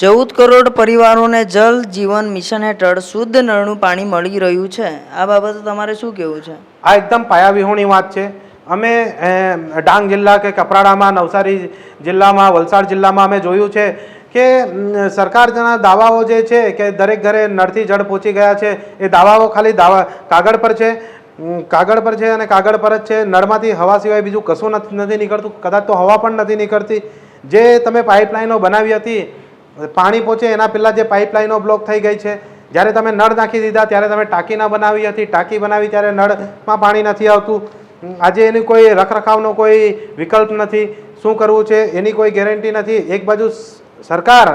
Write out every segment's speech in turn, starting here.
ચૌદ કરોડ પરિવારોને જલ જીવન મિશન હેઠળ શુદ્ધ નળનું પાણી મળી રહ્યું છે. આ બાબતે તમારે શું કહેવું છે? આ એકદમ પાયાવિહોણી વાત છે. અમે ડાંગ જિલ્લા કે કપરાડામાં, નવસારી જિલ્લામાં, વલસાડ જિલ્લામાં અમે જોયું છે કે સરકારના દાવાઓ જે છે કે દરેક ઘરે નળથી જળ પહોંચી ગયા છે, એ દાવાઓ ખાલી દાવા, કાગળ પર છે કાગળ પર છે અને કાગળ પર જ છે. નળમાંથી હવા સિવાય બીજું કશું નથી નથી નીકળતું. કદાચ તો હવા પણ નથી નીકળતી. જે તમે પાઇપલાઇનો બનાવી હતી પાણી પહોંચે એના પહેલાં જે પાઇપલાઇનો બ્લોક થઈ ગઈ છે, જ્યારે તમે નળ નાખી દીધા, ત્યારે તમે ટાંકી ના બનાવી હતી. ટાંકી બનાવી ત્યારે નળમાં પાણી નથી આવતું. આજે એની કોઈ રખરખાવનો કોઈ વિકલ્પ નથી. શું કરવું છે, એની કોઈ ગેરંટી નથી. એક બાજુ સરકાર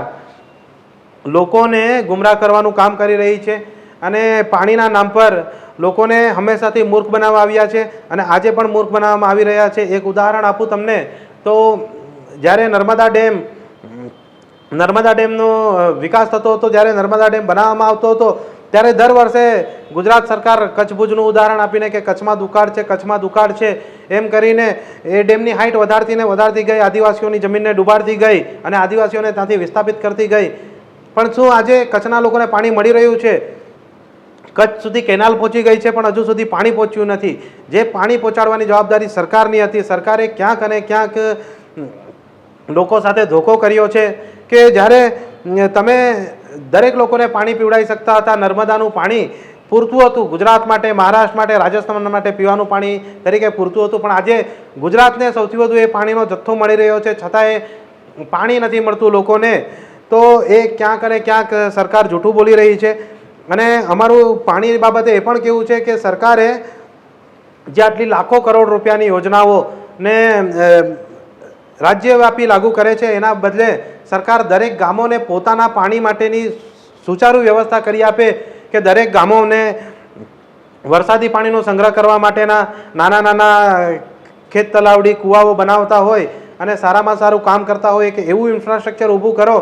લોકોને ગુમરાહ કરવાનું કામ કરી રહી છે અને પાણીના નામ પર લોકોને હંમેશાથી મૂર્ખ બનાવવા આવ્યા છે અને આજે પણ મૂર્ખ બનાવવામાં આવી રહ્યા છે. એક ઉદાહરણ આપું તમને. તો જ્યારે નર્મદા ડેમ નર્મદા ડેમનો વિકાસ થતો હતો, જ્યારે નર્મદા ડેમ બનાવવામાં આવતો હતો, ત્યારે દર વર્ષે ગુજરાત સરકાર કચ્છ ભુજનું ઉદાહરણ આપીને કે કચ્છમાં દુકાળ છે, કચ્છમાં દુકાળ છે, એમ કરીને એ ડેમની હાઇટ વધારતી ને વધારતી ગઈ, આદિવાસીઓની જમીનને ડૂબાડતી ગઈ અને આદિવાસીઓને ત્યાંથી વિસ્થાપિત કરતી ગઈ. પણ શું આજે કચ્છના લોકોને પાણી મળી રહ્યું છે? કચ્છ સુધી કેનાલ પહોંચી ગઈ છે, પણ હજુ સુધી પાણી પહોંચ્યું નથી. જે પાણી પહોંચાડવાની જવાબદારી સરકારની હતી, સરકારે ક્યાંક અને ક્યાંક લોકો સાથે ધોકો કર્યો છે કે જ્યારે તમે દરેક લોકોને પાણી પીવડાવી શકતા હતા નર્મદાનું પાણી પૂરતું હતું ગુજરાત માટે મહારાષ્ટ્ર માટે રાજસ્થાન માટે પીવાનું પાણી તરીકે પૂરતું હતું પણ આજે ગુજરાતને સૌથી વધુ એ પાણીનો જથ્થો મળી રહ્યો છે છતાંય પાણી નથી મળતું લોકોને તો એ ક્યાંક અને ક્યાંક સરકાર જૂઠું બોલી રહી છે. અને અમારું પાણી બાબતે એ પણ કેવું છે કે સરકારે જે આટલી લાખો કરોડ રૂપિયાની યોજનાઓને અ, રાજ્યવ્યાપી લાગુ કરે છે. એના બદલે સરકાર દરેક ગામોને પોતાના પાણી માટેની સુચારુ વ્યવસ્થા કરી આપે કે દરેક ગામોને વરસાદી પાણીનો સંગ્રહ કરવા માટેના નાના નાના ખેત તલાવડી કૂવાઓ બનાવતા હોય અને સારામાં સારું કામ કરતા હોય કે એવું ઇન્ફ્રાસ્ટ્રક્ચર ઊભું કરો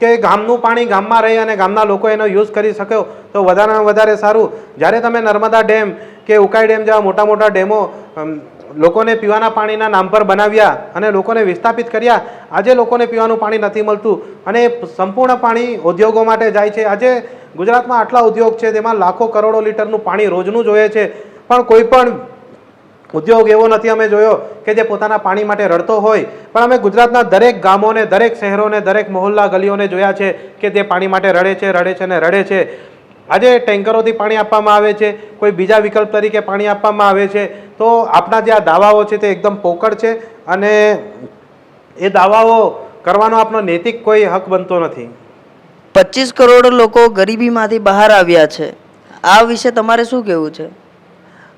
કે ગામનું પાણી ગામમાં રહી અને ગામના લોકો એનો યુઝ કરી શકો તો વધારેમાં વધારે સારું. જ્યારે તમે નર્મદા ડેમ કે ઉકાઈ ડેમ જેવા મોટા મોટા ડેમો લોકોને પીવાના પાણીના નામ પર બનાવ્યા અને લોકોને વિસ્થાપિત કર્યા. આજે લોકોને પીવાનું પાણી નથી મળતું અને સંપૂર્ણ પાણી ઉદ્યોગો માટે જાય છે. આજે ગુજરાતમાં આટલા ઉદ્યોગ છે, તેમાં લાખો કરોડો લીટરનું પાણી રોજનું જોઈએ છે. પણ કોઈ પણ ઉદ્યોગ એવો નથી અમે જોયો કે જે પોતાના પાણી માટે રડતો હોય. પણ અમે ગુજરાતના દરેક ગામોને, દરેક શહેરોને, દરેક મહોલ્લા ગલીઓને જોયા છે કે તે પાણી માટે રડે છે રડે છે ને રડે છે. આજે ટેન્કરોથી પાણી આપવામાં આવે છે કોઈ બીજા વિકલ્પ તરીકે પાણી આપવામાં આવે છે. તો આપણા જે આ દાવાઓ છે તે એકદમ પોકળ છે અને એ દાવાઓ કરવાનો આપનો નૈતિક કોઈ હક બનતો નથી. પચીસ કરોડ લોકો ગરીબીમાંથી બહાર આવ્યા છે. આ વિશે તમારે શું કહેવું છે?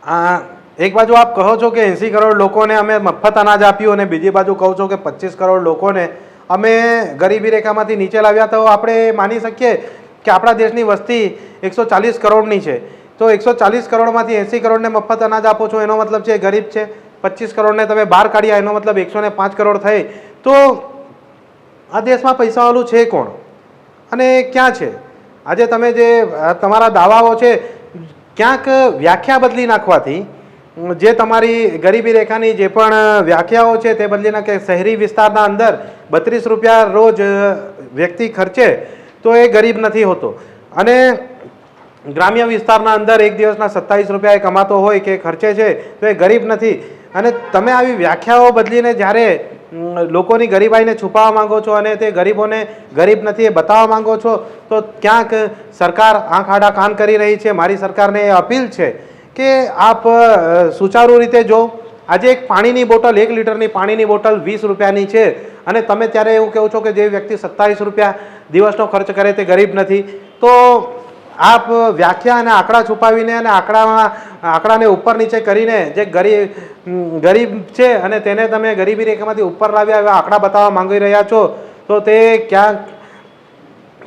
આ એક બાજુ આપ કહો છો કે એંસી કરોડ લોકોને અમે મફત અનાજ આપ્યું અને બીજી બાજુ કહો છો કે પચીસ કરોડ લોકોને અમે ગરીબી રેખામાંથી નીચે લાવ્યા તો આપણે માની શકીએ કે આપણા દેશની વસ્તી એકસો ચાલીસ કરોડની છે. તો એકસો ચાલીસ કરોડમાંથી એંસી કરોડને મફત અનાજ આપો છો, એનો મતલબ છે ગરીબ છે. પચીસ કરોડને તમે બહાર કાઢ્યા, એનો મતલબ એકસો પાંચ કરોડ થઈ. તો આ દેશમાં પૈસાવાળું છે કોણ? અને ક્યાં છે? આજે તમે જે તમારા દાવાઓ છે, ક્યાંક વ્યાખ્યા બદલી નાખવાથી, જે તમારી ગરીબી રેખાની જે પણ વ્યાખ્યાઓ છે તે બદલી નાખે શહેરી વિસ્તારના અંદર બત્રીસ રૂપિયા રોજ વ્યક્તિ ખર્ચે તો એ ગરીબ નથી હોતો. અને ગ્રામ્ય વિસ્તારના અંદર એક દિવસના સત્તાવીસ રૂપિયા એ કમાતો હોય કે ખર્ચે છે, તો એ ગરીબ નથી. અને તમે આવી વ્યાખ્યાઓ બદલીને જ્યારે લોકોની ગરીબાઈને છુપાવવા માંગો છો અને તે ગરીબોને ગરીબ નથી એ બતાવવા માંગો છો, તો ક્યાંક સરકાર આંખ આડા કાન કરી રહી છે, મારી સરકારને એ અપીલ છે કે આપ સુચારુ રીતે જો. આજે એક પાણીની બોટલ, એક લીટરની પાણીની બોટલ વીસ રૂપિયાની છે અને તમે ત્યારે એવું કહો છો કે જે વ્યક્તિ સત્તાવીસ રૂપિયા દિવસનો ખર્ચ કરે તે ગરીબ નથી. તો આપ વ્યાખ્યા અને આંકડા છુપાવીને અને આંકડામાં, આંકડાને ઉપર નીચે કરીને જે ગરીબ ગરીબ છે અને તેને તમે ગરીબી રેખામાંથી ઉપર લાવ્યા એવા આંકડા બતાવવા માંગી રહ્યા છો, તો તે ક્યાંક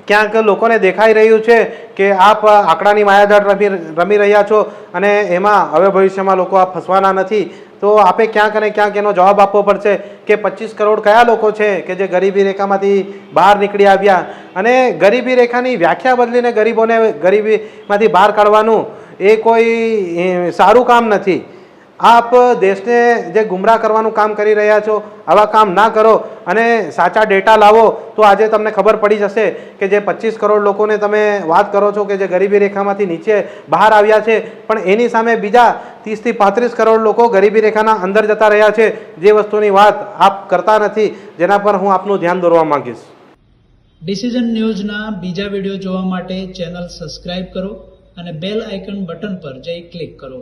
ક્યાંક લોકોને દેખાઈ રહ્યું છે કે આપ આંકડાની માયાજાળ રમી રમી રહ્યા છો અને એમાં હવે ભવિષ્યમાં લોકો આ ફસવાના નથી. તો આપે ક્યાંક અને ક્યાંક એનો જવાબ આપવો પડશે કે પચીસ કરોડ કયા લોકો છે કે જે ગરીબી રેખામાંથી બહાર નીકળી આવ્યા? અને ગરીબી રેખાની વ્યાખ્યા બદલીને ગરીબોને ગરીબીમાંથી બહાર કાઢવાનું એ કોઈ સારું કામ નથી. આપ દેશને જે ગુમરાહ કરવાનું કામ કરી રહ્યા છો, આવા કામ ના કરો અને સાચા ડેટા લાવો, તો આજે તમને ખબર પડી જશે કે જે પચીસ કરોડ લોકોને તમે વાત કરો છો કે જે ગરીબી રેખામાંથી નીચે બહાર આવ્યા છે, પણ એની સામે બીજા ત્રીસથી પાંત્રીસ કરોડ લોકો ગરીબી રેખાના અંદર જતા રહ્યા છે, જે વસ્તુની વાત આપ કરતા નથી, જેના પર હું આપનું ધ્યાન દોરવા માંગીશ. ડિસિઝન ન્યૂઝના બીજા વીડિયો જોવા માટે ચેનલ સબસ્ક્રાઇબ કરો અને બેલ આઇકન બટન પર જઈ ક્લિક કરો.